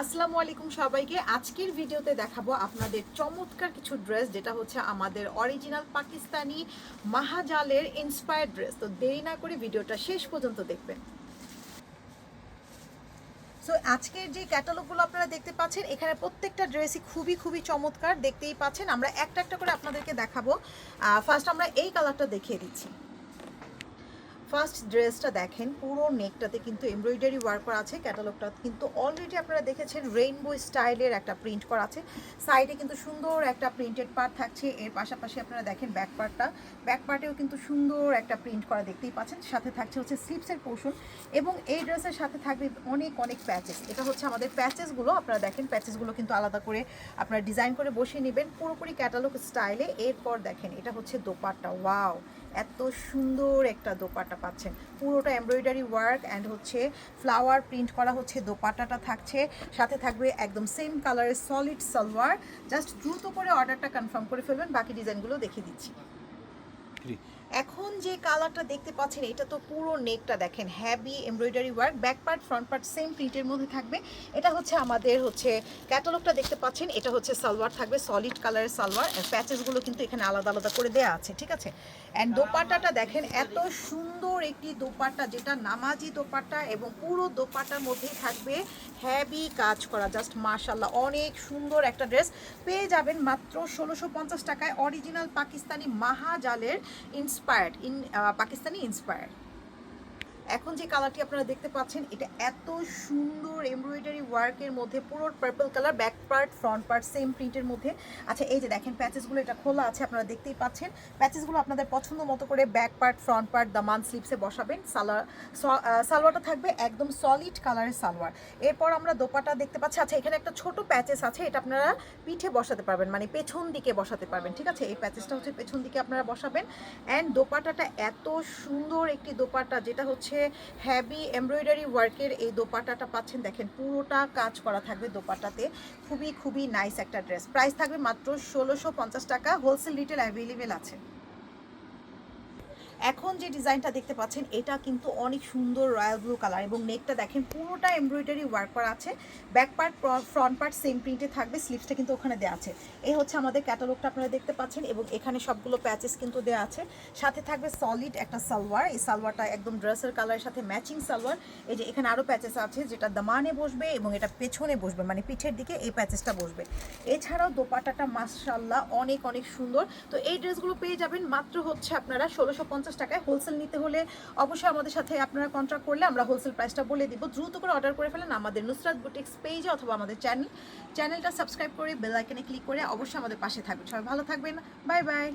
আসসালামু আলাইকুম সবাইকে। আজকের ভিডিওতে দেখাবো আপনাদের চমৎকার কিছু ড্রেস যেটা হচ্ছে আমাদের অরিজিনাল পাকিস্তানি মাহাজালের ইন্সপায়ার্ড ড্রেস তো দেরি না করে ভিডিওটা শেষ পর্যন্ত দেখবেন। সো আজকের যে ক্যাটালগুলো আপনারা দেখতে পাচ্ছেন, এখানে প্রত্যেকটা ড্রেসই খুবই খুবই চমৎকার। দেখতেই পাচ্ছেন, আমরা একটা একটা করে আপনাদেরকে দেখাবো। ফার্স্ট আমরা এই কালারটা দেখিয়ে দিচ্ছি। ফার্স্ট ড্রেসটা দেখেন, পুরো নেকটাতে কিন্তু এমব্রয়ডারি ওয়ার্ক করা আছে, ক্যাটালগটা কিন্তু অলরেডি আপনারা দেখেছেন রেইনবো স্টাইলের একটা প্রিন্ট করা আছে। সাইডে কিন্তু সুন্দর একটা প্রিন্টেড পার্ট থাকছে, এর পাশাপাশি আপনারা দেখেন ব্যাক পার্টটা ব্যাক পার্টেও কিন্তু সুন্দর একটা প্রিন্ট করা দেখতেই পাচ্ছেন, সাথে থাকছে হচ্ছে স্লিপসের পোর্শন এবং এই ড্রেসের সাথে থাকবে অনেক অনেক প্যাচেস এটা হচ্ছে আমাদের প্যাচেসগুলো আপনারা দেখেন প্যাচেসগুলো কিন্তু আলাদা করে আপনারা ডিজাইন করে বসিয়ে নেবেন, পুরোপুরি ক্যাটালগ স্টাইলে এরপর দেখেন, এটা হচ্ছে দোপাট্টা ওয়াও এত সুন্দর একটা দোপাটা পাচ্ছেন। পুরোটা এমব্রয়ডারি ওয়ার্ক অ্যান্ড হচ্ছে ফ্লাওয়ার প্রিন্ট করা হচ্ছে দোপাটাটা থাকছে। সাথে থাকবে একদম সেম কালারের সলিড সালোয়ার। জাস্ট দ্রুত করে অর্ডারটা কনফার্ম করে ফেলবেন, বাকি ডিজাইনগুলো দেখিয়ে দিচ্ছি। এখন যে কালারটা দেখতে পাচ্ছেন, এটা তো পুরো নেকটা দেখেন। Heavy embroidery work back part front part same প্রিন্টের মধ্যে থাকবে। এটা হচ্ছে আমাদের হচ্ছে ক্যাটালগটা দেখতে পাচ্ছেন, এটা হচ্ছে সালোয়ার থাকবে সলিড কালারের সালোয়ার প্যাচেসগুলো কিন্তু এখানে আলাদা আলাদা করে দেওয়া আছে, ঠিক আছে? অ্যান্ড দোপাট্টাটা দেখেন, এত সুন্দর একটি দোপাট্টা, যেটা নামাজি দোপাট্টা এবং পুরো দোপাট্টার মধ্যেই থাকবে হ্যাভি কাজ করা জাস্ট মার্শাল্লাহ অনেক সুন্দর একটা ড্রেস পেয়ে যাবেন মাত্র ষোলোশো টাকায় অরিজিনাল পাকিস্তানি মাহাজালের ইন্সপায়ার্ড ইন পাকিস্তানি ইন্সপায়ার্ড এখন যে কালারটি আপনারা দেখতে পাচ্ছেন, এটা এত সুন্দর এমব্রয়ডারি ওয়ার্কের মধ্যে, পুরো purple colour back part front part same প্রিন্টের মধ্যে। আচ্ছা এই যে দেখেন প্যাচেসগুলো এটা খোলা আছে, আপনারা দেখতেই পাচ্ছেন। প্যাচেসগুলো আপনাদের পছন্দ মতো করে ব্যাক পার্ট ফ্রন্ট পার্ট দামান স্লিপসে বসাবেন। সালোয়ার সালোয়ারটা থাকবে একদম সলিড কালারের সালোয়ার। এরপর আমরা দোপাটা দেখতে পাচ্ছি। আচ্ছা এখানে একটা ছোট প্যাচেস আছে, এটা আপনারা পিঠে বসাতে পারবেন মানে পেছন দিকে বসাতে পারবেন, ঠিক আছে? এই প্যাচেসটা হচ্ছে পেছন দিকে আপনারা বসাবেন। অ্যান্ড দোপাটাটা এত সুন্দর একটি দোপাটা, যেটা হচ্ছে হ্যাভি এমব্রয়ডারি ওয়ার্কের এই দোপাটাটা পাচ্ছেন, দেখেন পুরোটা কাজ করা থাকবে দোপাটাতে। খুবই খুবই নাইস একটা ড্রেস প্রাইস থাকবে মাত্র ষোলোশো টাকা। হোলসেল রিটেল অ্যাভেলেবেল আছে। এখন যে ডিজাইনটা দেখতে পাচ্ছেন, এটা কিন্তু অনেক সুন্দর রয়্যাল ব্লু কালার এবং নেকটা দেখেন, পুরোটা এমব্রয়ডারি ওয়ার্ক করা আছে। Back part front part same প্রিন্টে থাকবে স্লিভসটা কিন্তু ওখানে দেওয়া আছে। এই হচ্ছে আমাদের ক্যাটালগটা আপনারা দেখতে পাচ্ছেন এবং এখানে সবগুলো প্যাচেস কিন্তু দেওয়া আছে। সাথে থাকবে সলিড একটা সালোয়ার, এই সালোয়ারটা একদম ড্রেসের কালারের সাথে ম্যাচিং সালোয়ার। এই যে এখানে আরও প্যাচেস আছে, যেটা দামানে বসবে এবং এটা পেছনে বসবে মানে পিঠের দিকে এই প্যাচেসটা বসবে। এছাড়াও দোপাটাটা মাসাল্লাহ অনেক অনেক সুন্দর। তো এই ড্রেসগুলো পেয়ে যাবেন, মাত্র হচ্ছে আপনারা ষোলোশো পঞ্চাশ টাকায় হোলসেল নিতে হলে অবশ্যই আমাদের সাথে আপনারা কন্ট্যাক্ট করলে আমরা হোলসেল প্রাইসটা বলে দিব। দ্রুত করে অর্ডার করে ফেলেন আমাদের নুসরাত বুটিক্স পেজে অথবা আমাদের চ্যানেল চ্যানেলটা সাবস্ক্রাইব করে বেল আইকনে ক্লিক করে অবশ্যই আমাদের পাশে থাকবেন সবাই ভালো থাকবেন। Bye bye